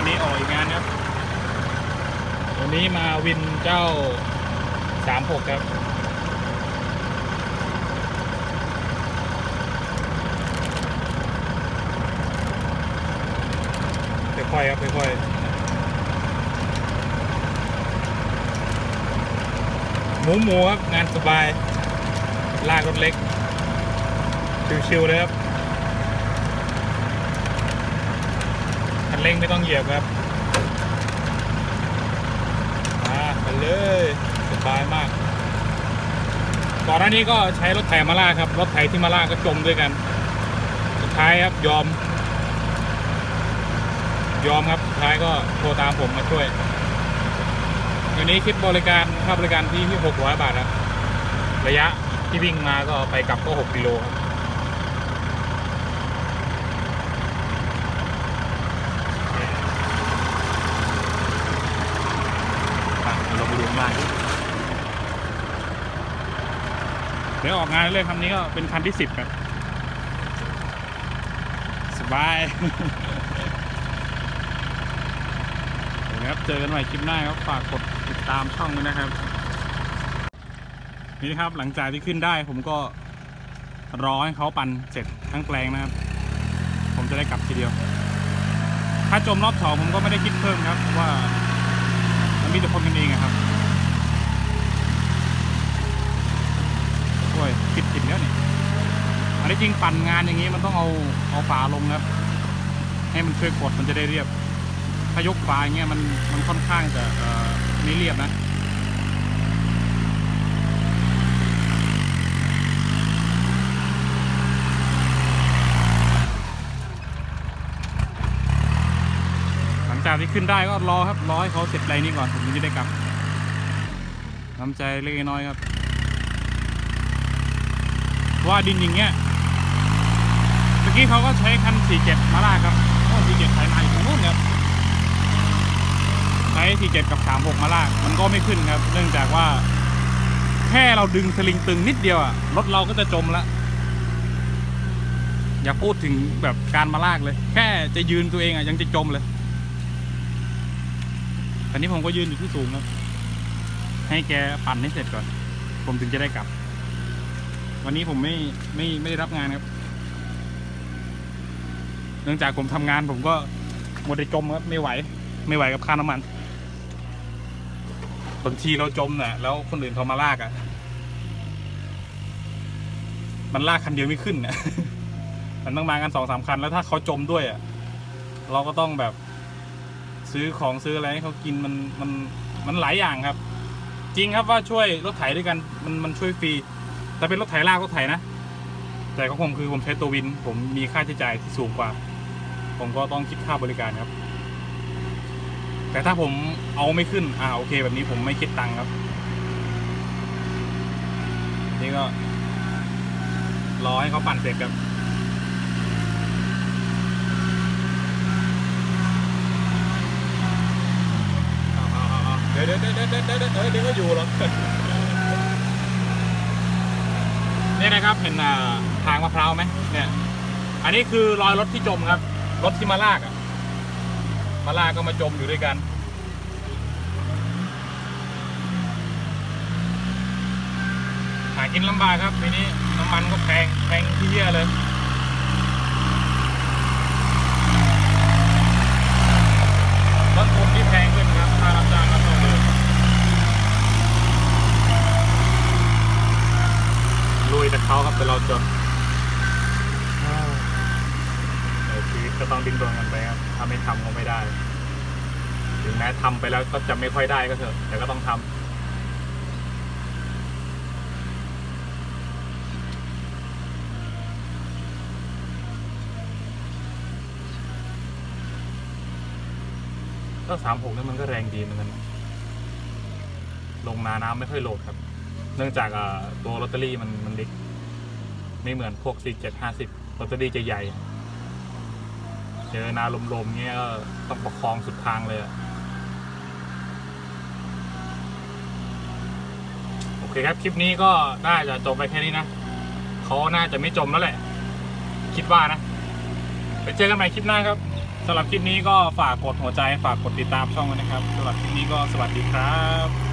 วันนี้ออกอีกงานครับวันนี้มาวินเจ้าสามหกครับ ค่อยๆครับค่อยๆหมูหมูครับ งานสบาย ลากรถเล็ก ชิวๆเลยครับ นเร่งไม่ต้องเหยียบครับ มาไปเลยสบายมาก ก่อนหน้านี้ก็ใช้รถไถมาล่าครับ รถไถที่มาล่าก็จมด้วยกัน สุดท้ายครับยอม ยอมครับสุดท้ายก็โทรตามผมมาช่วยวันนี้คิดบริการค่าบริการที่ที่600บาทครับ ระยะที่วิ่งมาก็ไปกลับก็ 6กิโลครับ อะเดี๋ยวเราไปดูข้างล่าง เดี๋ยวออกงานเรื่อยคำนี้ก็เป็นคันที่สิบครับสบายเดี๋ยวครับเจอกันใหม่คลิปหน้าครับฝากกดติดตามช่องด้วยนะครับ นี่นะครับหลังจากที่ขึ้นได้ผมก็รอให้เขาปั่นเสร็จทั้งแปลงนะครับ ผมจะได้กลับทีเดียว ถ้าจมรอบสองผมก็ไม่ได้คิดเพิ่มครับว่ามันมีแต่คนกันเองครับ โอ้ยผิดผิดแล้วนี่อันนี้จริงปั่นงานอย่างนี้มันต้องเอาเอาฝาลงครับ ให้มันช่วยกดมันจะได้เรียบ ถ้ายกฝาอย่างเงี้ยมันมันค่อนข้างจะไม่เรียบนะหลังจากที่ขึ้นได้ก็รอครับรอให้เขาเสร็จไรนี้ก่อนผมถึงจะได้กลับน้ำใจเล็กน้อยครับ ว่าดินอย่างเงี้ยเมื่อกี้เขาก็ใช้คัน 47 มาลากครับโอ้47ใช้มาอยู่ตรงนู้นครับใช้47 กับ 36 มาลากมันก็ไม่ขึ้นครับ เนื่องจากว่า แค่เราดึงสลิงตึงนิดเดียวอะรถเราก็จะจมละอย่าพูดถึงแบบการมาลากเลย แค่จะยืนตัวเองอะยังจะจมเลยตอนนี้ผมก็ยืนอยู่ที่สูงครับ ให้แกปั่นให้เสร็จก่อน ผมถึงจะได้กลับ วันนี้ผมไม่ไม่ไม่ได้รับงานครับ เนื่องจากผมทำงานผมก็หมดแต่จมครับไม่ไหว ไม่ไหวกับค่าน้ำมันบางทีเราจมน่ะ แล้วคนอื่นเขามาลากอะ่ะ มันลากคันเดียวไม่ขึ้นน่ะมันต้องมากันสองสามคันแล้วถ้าเขาจมด้วยอะ่ะ เราก็ต้องแบบ ซื้อของซื้ออะไรให้เขากินมันมันมันหลายอย่างครับ จริงครับว่าช่วยรถไถด้วยกัน มันมันช่วยฟรี แต่เป็นรถไถลากรถไถนะ แต่ของผมคือผมใช้ตัววิน ผมมีค่าใช้จ่ายที่สูงกว่า ผมก็ต้องคิดค่าบริการครับ แต่ถ้าผมเอาไม่ขึ้น อ่าโอเค แบบนี้ผมไม่คิดตังค์ครับ นี่ก็ รอให้เขาปั่นเสร็จครับเดี๋ยวเดี๋ยวเดี๋ยวเดี๋ยวเดี๋ยวเดี๋ยวเก็อยู่หรอก นี่นะครับเห็นทางมะพร้าวไหมเนี่ย อันนี้คือรอยรถที่จมครับ รถที่มาลากอะมาลากก็มาจมอยู่ด้วยกัน หากินลำบากครับทีนี้น้ำมันก็แพงแพงที่เยี่ยเลย ต้นทุนที่แพงขึ้นครับค่ารับจ้างก็ต้องเดินลุย แต่เขาครับแต่เราจนเออชีวิตก็ต้องดิ้นรนกันไปครับ ถ้าไม่ทำก็ไม่ได้ ถึงแม้ทำไปแล้วก็จะไม่ค่อยได้ก็เถอะ แต่ก็ต้องทำก็สามหกนี่มันก็แรงดีเหมือนกันนะลงนาน้ำไม่ค่อยโหลดครับ เนื่องจากอ่าตัวลอตเตอรี่มันมันเล็ก ไม่เหมือนพวกสี่เจ็ดห้าสิบลอตเตอรี่จะใหญ่ เจอนาลมๆเงี้ยก็ต้องประคองสุดทางเลยโอเคครับ คลิปนี้ก็น่าจะจบไปแค่นี้นะเขาน่าจะไม่จมแล้วแหละ คิดว่านะ ไปเจอกันใหม่คลิปหน้าครับสำหรับคลิปนี้ก็ฝากกดหัวใจฝากกดติดตามช่องนะครับสำหรับคลิปนี้ก็สวัสดีครับ